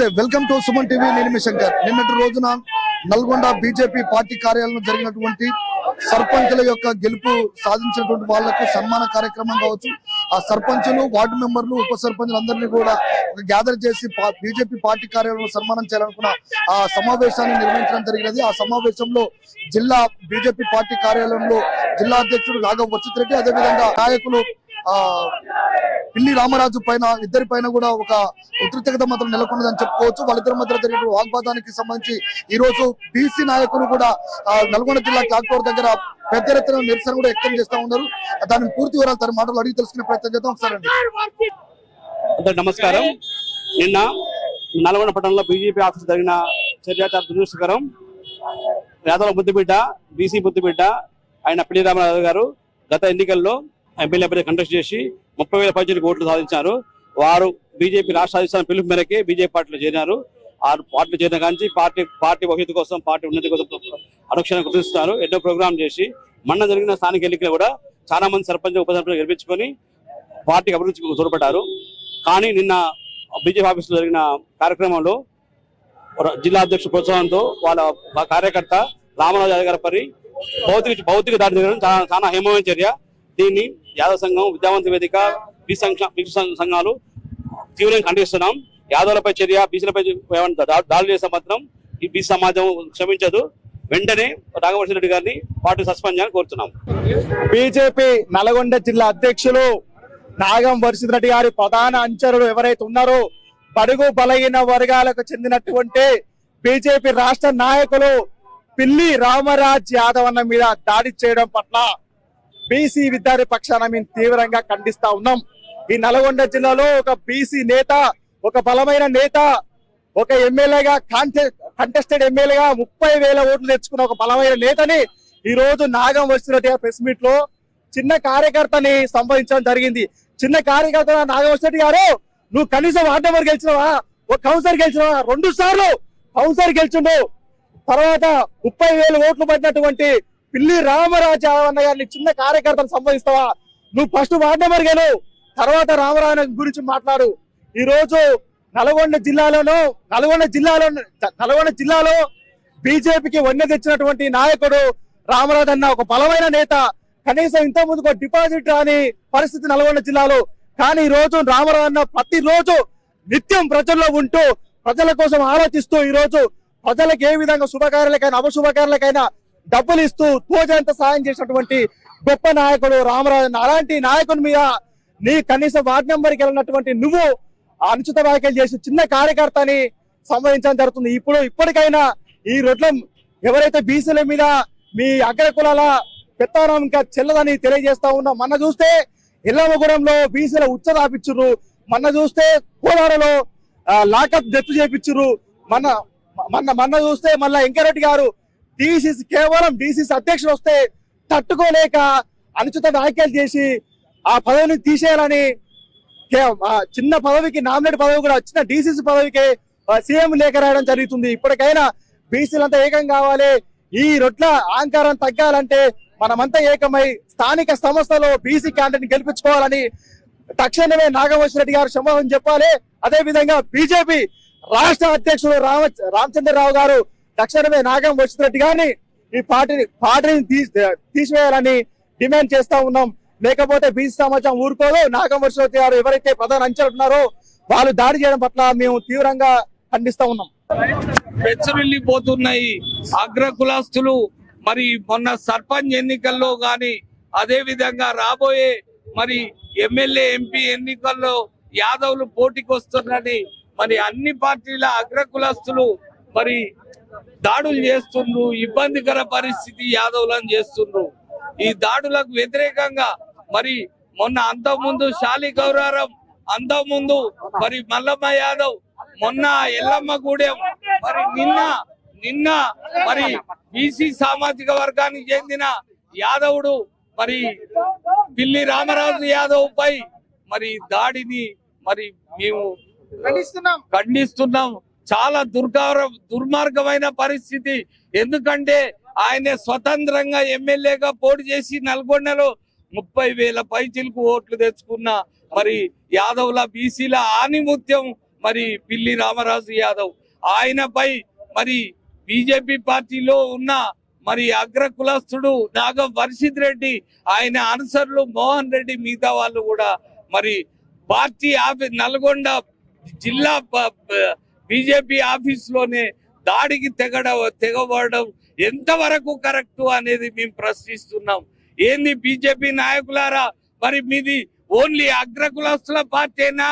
నమస్తే. Welcome to Suman TV. నేను మీ శంకర్. నిన్నటి రోజున నల్గొండ బీజేపీ పార్టీ కార్యాలయంలో జరిగినటువంటి సర్పంచుల యొక్క గెలుపు సాధించినటువంటి వాళ్ళకు సన్మాన కార్యక్రమం కావచ్చు. ఆ సర్పంచులు వార్డు మెంబర్లు ఉప సర్పంచులందరినీ కూడా ఒక గ్యాదర్ చేసి బీజేపీ పార్టీ కార్యాలయంలో సన్మానం చేయాలనుకున్న ఆ సమావేశాన్ని నిర్వహించడం జరిగినది. ఆ సమావేశంలో జిల్లా బీజేపీ పార్టీ కార్యాలయంలో జిల్లా అధ్యక్షుడు రాఘవ్ వర్షిత్ రెడ్డి అదేవిధంగా నాయకులు ఆ పిల్లి రామరాజు పైన ఇద్దరి పైన కూడా ఒక ఉద్రిక్తత మాత్రం నెలకొన్నదని చెప్పుకోవచ్చు. వాళ్ళిద్దరి మధ్య జరిగిన వాగ్వాదానికి సంబంధించి ఈ రోజు బీసీ నాయకులు కూడా నల్గొండ జిల్లా క్లాక్ దగ్గర పెద్ద ఎత్తున నిరసన కూడా వ్యక్తం చేస్తా ఉన్నారు. దాని పూర్తి వివరాలు తన మాటలు అడిగి తెలుసుకునే ప్రయత్నం చేద్దాం. ఒకసారి నమస్కారం. నిన్న నల్గొండ పట్టణంలో బీజేపీ ఆఫీస్ జరిగిన చర్య చాలా దురదృష్టకరం. యాదవ బుద్ధిబిడ్డ బీసీ బుద్ధిబిడ్డ ఆయన పిల్లి రామరాజు గారు గత ఎన్నికల్లో ఎమ్మెల్యే అభ్యర్థి కంటెస్ట్ చేసి ముప్పై వేల పద్దెనిమిది ఓట్లు సాధించారు. వారు బీజేపీ రాష్ట్ర అధిష్టానం పిలుపు మేరకే బీజేపీ పార్టీలో చేరినారు. ఆ పార్టీలో చేరిన కానీ పార్టీ పార్టీ భవిష్యత్తు కోసం పార్టీ ఉన్నతి కోసం అనుక్షణం గుర్తిస్తున్నారు ఎన్నో ప్రోగ్రాం చేసి మొన్న జరిగిన స్థానిక ఎన్నికలు కూడా చాలా మంది సర్పంచ్ ఉప సర్పంచ్ గెలిపించుకొని పార్టీకి అభివృద్ధికి తోడ్పడ్డారు. కానీ నిన్న బీజేపీ ఆఫీసులో జరిగిన కార్యక్రమంలో జిల్లా అధ్యక్షుడు ప్రోత్సాహంతో వాళ్ళ కార్యకర్త రామరాజు గారి పరి భౌతిక భౌతిక దాడి జరగడం చాలా చాలా హేమమైన చర్య. దీన్ని యాదవ సంఘం విద్యావంత వేదిక బీసీ సంఘాలు తీవ్రంగా ఖండిస్తున్నాం. యాదవులపై చర్య బీసీలపై దాడులు చేసే మాత్రం ఈ బీసీ సమాజం క్షమించదు. వెంటనే రాఘవర్ష రెడ్డి గారిని పార్టీ సస్పెండ్ చేయాలని కోరుతున్నాం. బీజేపీ నల్గొండ జిల్లా అధ్యక్షులు నాగం వర్షిత్ రెడ్డి గారి ప్రధాన అంచరులు ఎవరైతే ఉన్నారో బడుగు బలహీన వర్గాలకు చెందినటువంటి బీజేపీ రాష్ట్ర నాయకులు పిల్లి రామరాజ్ యాదవ్ అన్న మీద దాడి చేయడం పట్ల బీసీ విద్యార్థి పక్షాన మేము తీవ్రంగా ఖండిస్తా ఉన్నాం. ఈ నల్గొండ జిల్లాలో ఒక బీసీ నేత ఒక బలమైన నేత ఒక ఎమ్మెల్యేగా కంటెస్టెడ్ ఎమ్మెల్యేగా ముప్పై వేల ఓట్లు తెచ్చుకున్న ఒక బలమైన నేతని ఈ రోజు నాగం వచ్చినట్టు ప్రెస్ మీట్లో చిన్న కార్యకర్తని సంభవించడం జరిగింది. చిన్న కార్యకర్త నాగం వచ్చినట్టు గారు నువ్వు కనీసం వార్డు మెంబర్ గెలిచినవా? ఒక కౌన్సిలర్ గెలిచినవా? రెండు సార్లు కౌన్సిలర్ గెలిచిండు. తర్వాత ముప్పై వేలు ఓట్లు పడినటువంటి పిల్లి రామరాజు అన్న గారిని చిన్న కార్యకర్తను సంబంధిస్తావా? నువ్వు ఫస్ట్ వార్డు నెంబర్ గెలు తర్వాత రామరాజు గురించి మాట్లాడు. ఈ రోజు నల్గొండ జిల్లాలోనూ నల్గొండ జిల్లాలో నల్గొండ జిల్లాలో బీజేపీకి వన్నె తెచ్చినటువంటి నాయకుడు రామరాజు అన్న ఒక బలమైన నేత. కనీసం ఇంత ముందు డిపాజిట్ రాని పరిస్థితి నల్గొండ జిల్లాలో. కానీ ఈ రోజు రామరాజు అన్న ప్రతి రోజు నిత్యం ప్రజల్లో ఉంటూ ప్రజల కోసం ఆలోచిస్తూ ఈ రోజు ప్రజలకు ఏ విధంగా శుభకార్యాలకైనా అపశుభకార్యాలకైనా డబ్బులు ఇస్తూ తోజంత సాయం చేసినటువంటి గొప్ప నాయకుడు రామరాజు అలాంటి నాయకుని మీద నీ కనీసం వార్డ్ నెంబర్కి వెళ్ళినటువంటి నువ్వు ఆ అనుచిత వ్యాఖ్యలు చేసి చిన్న కార్యకర్తని సంబంధించడం జరుగుతుంది. ఇప్పుడు ఇప్పటికైనా ఈ రొడ్లం ఎవరైతే బీసీల మీద మీ అగ్ర కులాల పెత్తానం ఇంకా చెల్లదని తెలియజేస్తా ఉన్నా. మొన్న చూస్తే ఇల్లమగూడెంలో బీసీల ఉచ్చ రాపిచ్చురు మొన్న చూస్తే కోలారలో లాకప్ డెత్ చేపించురు మన మొన్న మొన్న చూస్తే మళ్ళా వెంకరెడ్డి గారు డిసిసి కేవలం డిసిసి అధ్యక్షుడు వస్తే తట్టుకోలేక అనుచిత వ్యాఖ్యలు చేసి ఆ పదవిని తీసేయాలని చిన్న పదవికి నామినేట్ పదవి కూడా చిన్న డిసిసి పదవికి సీఎం లేఖ రాయడం జరుగుతుంది. ఇప్పటికైనా బీసీలంతా ఏకం కావాలి. ఈ రొట్ల ఆంకారం తగ్గాలంటే మనమంతా ఏకమై స్థానిక సంస్థలో బీసీ క్యాండిడేట్ గెలిపించుకోవాలని తక్షణమే నాగవంశ రెడ్డి గారు క్షమాపణ చెప్పాలి. అదే విధంగా బీజేపీ రాష్ట్ర అధ్యక్షుడు రామ రామచంద్రరావు గారు తక్షణమే నాగం రెడ్డి కానీ ఈ పార్టీని పార్టీని తీ- తీసివేయాలని డిమాండ్ చేస్తా ఉన్నాం. లేకపోతే బీసీ సమాజం ఊరుకోదు. నాగం వచ్చినట్టు గారు ఎవరైతే ప్రధాన అంచెలు ఉన్నారో వాళ్ళు దాడి చేయడం పట్ల మేము తీవ్రంగా ఖండిస్తా ఉన్నాం. పెచ్చరిల్లిపోతున్నాయి అగ్ర కులస్తులు మరి మొన్న సర్పంచ్ ఎన్నికల్లో గాని అదే విధంగా రాబోయే మరి ఎమ్మెల్యే ఎంపీ ఎన్నికల్లో యాదవులు పోటీకి వస్తున్నారని మరి అన్ని పార్టీల అగ్ర కులస్తులు మరి దాడులు చేస్తుండ్రు ఇబ్బందికర పరిస్థితి యాదవులను చేస్తుండ్రు. ఈ దాడులకు వ్యతిరేకంగా మరి మొన్న అంతకుముందు శాలి గౌరారం అంతకుముందు మరి మల్లమ్మ యాదవ్ మొన్న ఎల్లమ్మగూడెం మరి నిన్న నిన్న మరి బీసీ సామాజిక వర్గానికి చెందిన యాదవుడు మరి పిల్లి రామరాజు యాదవ్ పై మరి దాడిని మరి మేము ఖండిస్తున్నాం. చాలా దుర్గార దుర్మార్గమైన పరిస్థితి. ఎందుకంటే ఆయన స్వతంత్రంగా ఎమ్మెల్యేగా పోటీ చేసి నల్గొండలో ముప్పై వేల పైచిలకు ఓట్లు తెచ్చుకున్న మరి యాదవ్ల బీసీల ఆనిముత్యం మరి పిల్లి రామరాజు యాదవ్. ఆయనపై మరి బీజేపీ పార్టీలో ఉన్న మరి అగ్ర కులస్తుడు నాగం వర్షిత్ రెడ్డి ఆయన అనుసరులు మోహన్ రెడ్డి మిగతా వాళ్ళు కూడా మరి పార్టీ ఆఫీస్ నల్గొండ జిల్లా బీజేపీ ఆఫీస్లోనే దాడికి తెగడ తెగబడడం ఎంతవరకు కరెక్టు అనేది మేము ప్రశ్నిస్తున్నాం. ఏంది బీజేపీ నాయకులారా? మరి మీది ఓన్లీ అగ్రకులస్తుల పార్టీనా?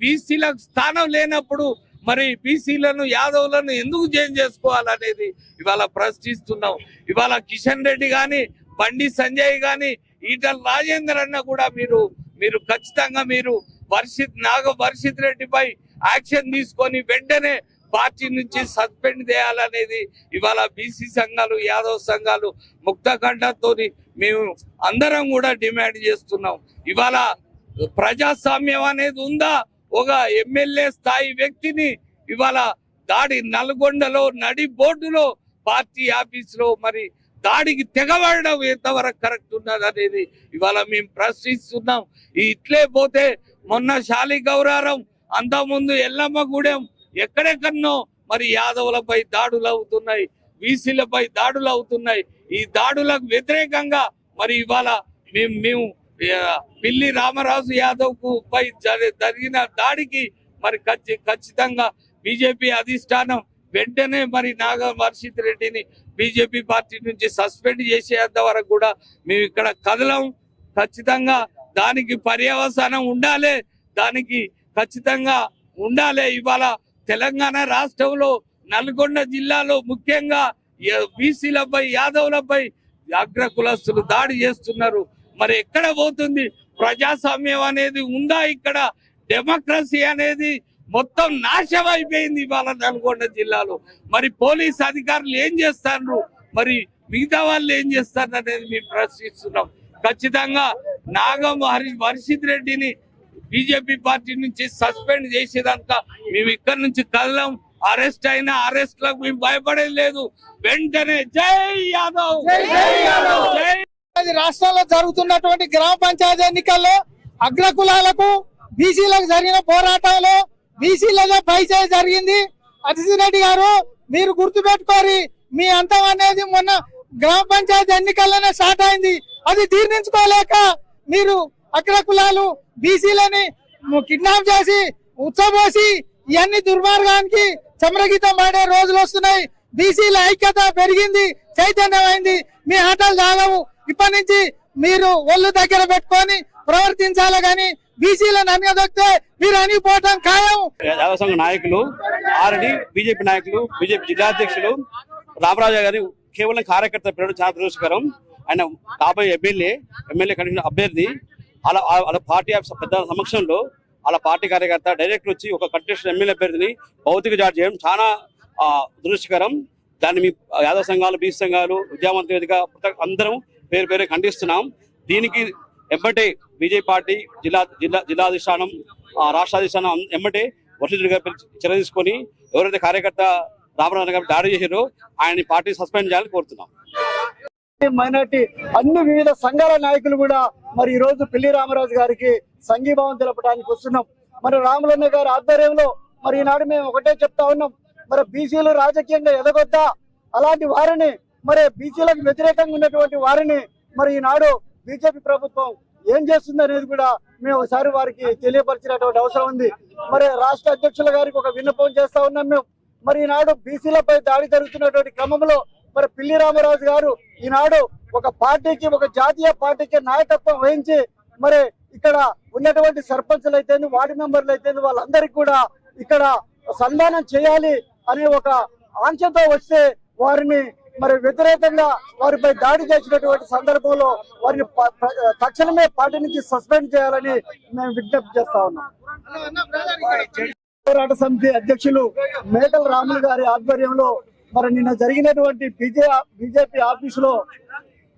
బీసీలకు స్థానం లేనప్పుడు మరి బీసీలను యాదవులను ఎందుకు చేంజ్ చేసుకోవాలనేది ఇవాళ ప్రశ్నిస్తున్నాం. ఇవాళ కిషన్ రెడ్డి కానీ బండి సంజయ్ కానీ ఈటల రాజేందర్ అన్న కూడా మీరు మీరు ఖచ్చితంగా మీరు వర్షిత్ నాగ వర్షిత్ రెడ్డిపై యాక్షన్ తీసుకొని వెంటనే పార్టీ నుంచి సస్పెండ్ చేయాలనేది ఇవాళ బీసీ సంఘాలు యాదవ్ సంఘాలు ముక్తకంఠంతో మేము అందరం కూడా డిమాండ్ చేస్తున్నాం. ఇవాళ ప్రజాస్వామ్యం అనేది ఉందా? ఒక ఎమ్మెల్యే స్థాయి వ్యక్తిని ఇవాళ దాడి నల్గొండలో నడి బోర్డులో పార్టీ ఆఫీసులో మరి దాడికి తెగబడడం ఎంతవరకు కరెక్ట్ ఉన్నది అనేది ఇవాళ మేము ప్రశ్నిస్తున్నాం. ఇట్లే పోతే మొన్న శాలి గౌరారం అంతకుముందు ఎల్లమ్మగూడెం ఎక్కడెక్కడనో మరి యాదవులపై దాడులు అవుతున్నాయి బీసీలపై దాడులు అవుతున్నాయి. ఈ దాడులకు వ్యతిరేకంగా మరి ఇవాళ మేము మేము పిల్లి రామరాజు యాదవ్కు పై జరిగిన దాడికి మరి ఖచ్చితంగా బీజేపీ అధిష్టానం వెంటనే మరి నాగ వర్షిత్ రెడ్డిని బీజేపీ పార్టీ నుంచి సస్పెండ్ చేసేంత వరకు కూడా మేము ఇక్కడ కదలం. ఖచ్చితంగా దానికి పర్యవసానం ఉండాలి. దానికి ఖచ్చితంగా ఉండాలి. ఇవాళ తెలంగాణ రాష్ట్రంలో నల్గొండ జిల్లాలో ముఖ్యంగా బీసీలపై యాదవులపై అగ్ర కులస్తులు దాడి చేస్తున్నారు. మరి ఎక్కడ పోతుంది? ప్రజాస్వామ్యం అనేది ఉందా ఇక్కడ? డెమోక్రసీ అనేది మొత్తం నాశనం అయిపోయింది ఇవాళ నల్గొండ జిల్లాలో. మరి పోలీస్ అధికారులు ఏం చేస్తారు? మరి మిగతా వాళ్ళు ఏం చేస్తారు అనేది మేము ప్రశ్నిస్తున్నాం. ఖచ్చితంగా నాగం హరి హర్షిత్ రెడ్డిని బీజేపీ పార్టీ నుంచి సస్పెండ్ చేసేదాక మేము ఇక్కడ నుంచి కదలం. అరెస్ట్ అయినా అరెస్ట్లకు మేము భయపడేది లేదు. వెంటనే జై యాదవ్! జై యాదవ్! జై అది రాష్ట్రంలో జరుగుతున్నటువంటి గ్రామ పంచాయతీ ఎన్నికల్లో అగ్ర కులాలకు బీసీలకు జరిగిన పోరాటంలో బీసీలలో పైచేయి జరిగింది. అతిథిరెడ్డి గారు మీరు గుర్తుపెట్టుకోరి మీ అంతం అనేది మొన్న గ్రామ పంచాయతీ ఎన్నికల్లోనే స్టార్ట్ అయింది. అది జీర్ణించుకోలేక మీరు అగ్ర కులాలు బీసీలని కిడ్నాప్ చేసి ఉచ్చబోసి ఇవన్నీ దుర్మార్గానికి చమరగీతం పాడే రోజులు వస్తున్నాయి. బీసీల ఐక్యత పెరిగింది చైతన్యమైంది. మీ ఆటలు సాగవు ఇప్పటి నుంచి మీరు ఒళ్ళు దగ్గర పెట్టుకొని ప్రవర్తించాలి కానీ బీసీలను అనగదొక్కితే మీరు అనిపోవటం ఖాయం. యాదవ సంఘ నాయకులు ఆల్రెడీ బీజేపీ నాయకులు బీజేపీ జిల్లా అధ్యక్షులు రామరాజు గారి కేవలం కార్యకర్త పేరు చాలా దురదృష్టకరం ఆయన కాబోయే ఎమ్మెల్యే ఎమ్మెల్యే కండిషన్ అభ్యర్థి అలా అలా పార్టీ ఆఫీస్ పెద్ద సమక్షంలో అలా పార్టీ కార్యకర్త డైరెక్ట్ వచ్చి ఒక కంటెస్టెడ్ ఎమ్మెల్యే అభ్యర్థిని భౌతిక జాడ్ చేయడం చాలా దురదృష్టకరం. దాన్ని మీ యాదవ సంఘాలు బీసీ సంఘాలు విద్యావంత వేదిక అందరం పేరు పేరు ఖండిస్తున్నాం. దీనికి ఎమ్మటే బీజేపీ పార్టీ జిల్లా జిల్లా జిల్లాధిష్టానం రాష్ట్రాధిష్టానం అధిష్టానం అం- ఎమ్మటే వర్షితుడి గారి చర్య తీసుకొని ఎవరైతే కార్యకర్త రామనారాయణ గారు దాడి చేశారో ఆయన పార్టీ సస్పెండ్ చేయాలని కోరుతున్నాం. మైనార్టీ అన్ని వివిధ సంఘాల నాయకులు కూడా మరి ఈ రోజు పిల్లి రామరాజు గారికి సంఘీభావం తెలపడానికి వస్తున్నాం. మరి రాములన్న గారి ఆధ్వర్యంలో మరి ఈనాడు మేము ఒకటే చెప్తా ఉన్నాం. మరి బీసీలు రాజకీయంగా ఎదగొద్దా? అలాంటి వారిని మరి బీసీలకు వ్యతిరేకంగా ఉన్నటువంటి వారిని మరి ఈనాడు బీజేపీ ప్రభుత్వం ఏం చేస్తుంది అనేది కూడా మేము ఒకసారి వారికి తెలియపరిచినటువంటి అవసరం ఉంది. మరి రాష్ట్ర అధ్యక్షుల గారికి ఒక విన్నపం చేస్తా ఉన్నాం మేము. మరి ఈనాడు బీసీలపై దాడి జరుగుతున్నటువంటి క్రమంలో మరి పిల్లి రామరాజు గారు ఈనాడు ఒక పార్టీకి ఒక జాతీయ పార్టీకి నాయకత్వం వహించి మరి ఇక్కడ ఉన్నటువంటి సర్పంచ్లు అయితే వార్డు మెంబర్లు అయితే వాళ్ళందరికీ కూడా ఇక్కడ సన్మానం చేయాలి అనే ఒక ఆంక్షతో వస్తే వారిని మరి వ్యతిరేకంగా వారిపై దాడి చేసినటువంటి సందర్భంలో వారిని ప- తక్షణమే పార్టీ నుంచి సస్పెండ్ చేయాలని మేము విజ్ఞప్తి చేస్తా ఉన్నాం. పోరాట సమితి అధ్యక్షులు మేకల రాములు గారి ఆధ్వర్యంలో మరి నిన్న జరిగినటువంటి బీజే బీజేపీ ఆఫీసులో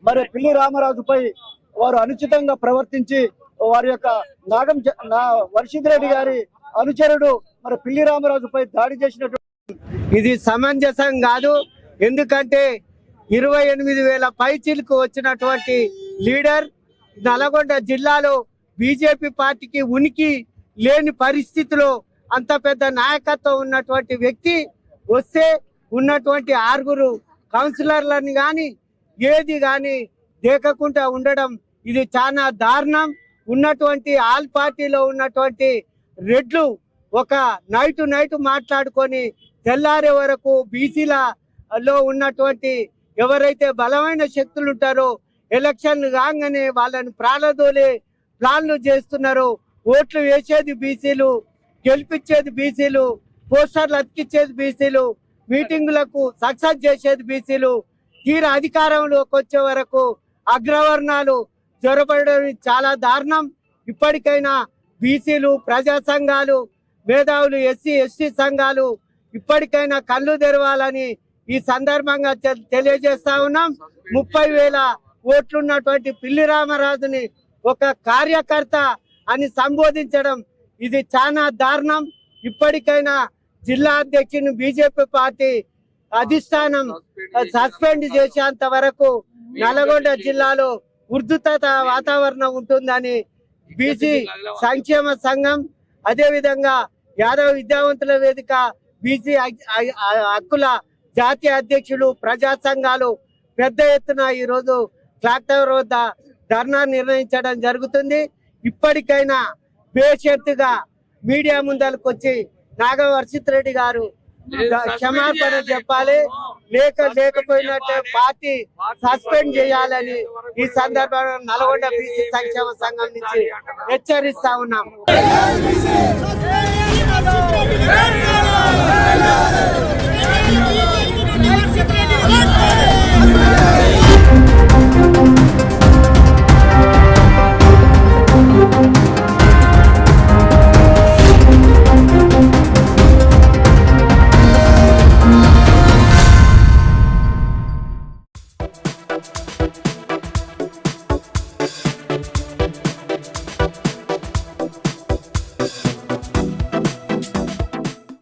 మరి పిల్లి రామరాజుపై వారు అనుచితంగా ప్రవర్తించి వారి యొక్క నాగం జ- వర్షిత్ రెడ్డి గారి అనుచరుడు మరి పిల్లి రామరాజుపై దాడి చేసినటువంటి ఇది సమంజసం కాదు. ఎందుకంటే ఇరవై ఎనిమిది వేల పైచీలకు వచ్చినటువంటి లీడర్ నల్గొండ జిల్లాలో బీజేపీ పార్టీకి ఉనికి లేని పరిస్థితిలో అంత పెద్ద నాయకత్వం ఉన్నటువంటి వ్యక్తి వస్తే ఉన్నటువంటి ఆరుగురు కౌన్సిలర్లను కానీ ఏది కానీ దేకకుండా ఉండడం ఇది చాలా దారుణం. ఉన్నటువంటి ఆల్ పార్టీలో ఉన్నటువంటి రెడ్లు ఒక నైట్ నైట్ మాట్లాడుకొని తెల్లారే వరకు బీసీల లో ఉన్నటువంటి ఎవరైతే బలమైన శక్తులు ఉంటారో ఎలక్షన్ కాగానే వాళ్ళని ప్రాణదోలే ప్లాన్లు చేస్తున్నారు. ఓట్లు వేసేది బీసీలు గెలిపించేది బీసీలు పోస్టర్లు అతికిచ్చేది బీసీలు మీటింగులకు సక్సెస్ చేసేది బీసీలు. తీర అధికారంలోకి వచ్చే వరకు అగ్రవర్ణాలు జ్వరపడడం చాలా దారుణం. ఇప్పటికైనా బీసీలు ప్రజా సంఘాలు మేధావులు ఎస్సీ ఎస్టీ సంఘాలు ఇప్పటికైనా కళ్ళు తెరవాలని ఈ సందర్భంగా తె- తెలియజేస్తా ఉన్నాం. ముప్పై వేల ఓట్లున్నటువంటి పిల్లి రామరాజుని ఒక కార్యకర్త అని సంబోధించడం ఇది చాలా దారుణం. ఇప్పటికైనా జిల్లా అధ్యక్షుని బీజేపీ పార్టీ అధిష్టానం సస్పెండ్ చేసేంత వరకు నల్గొండ జిల్లాలో ఉర్దుత వాతావరణం ఉంటుందని బీసీ సంక్షేమ సంఘం అదే విధంగా యాదవ విద్యావంతుల వేదిక బీసీ హక్కుల జాతీయ అధ్యక్షులు ప్రజా సంఘాలు పెద్ద ఎత్తున ఈ రోజు క్లాక్ టవర్ వద్ద ధర్నా నిర్ణయించడం జరుగుతుంది. ఇప్పటికైనా బేషరతుగా మీడియా ముందరకు వచ్చి నాగ వర్షిత్ రెడ్డి గారు క్షమాపణ చెప్పాలి. లేక లేకపోయినట్టే పార్టీ సస్పెండ్ చేయాలని ఈ సందర్భంగా నల్గొండ బీసీ సంక్షేమ సంఘం నుంచి హెచ్చరిస్తా ఉన్నాం.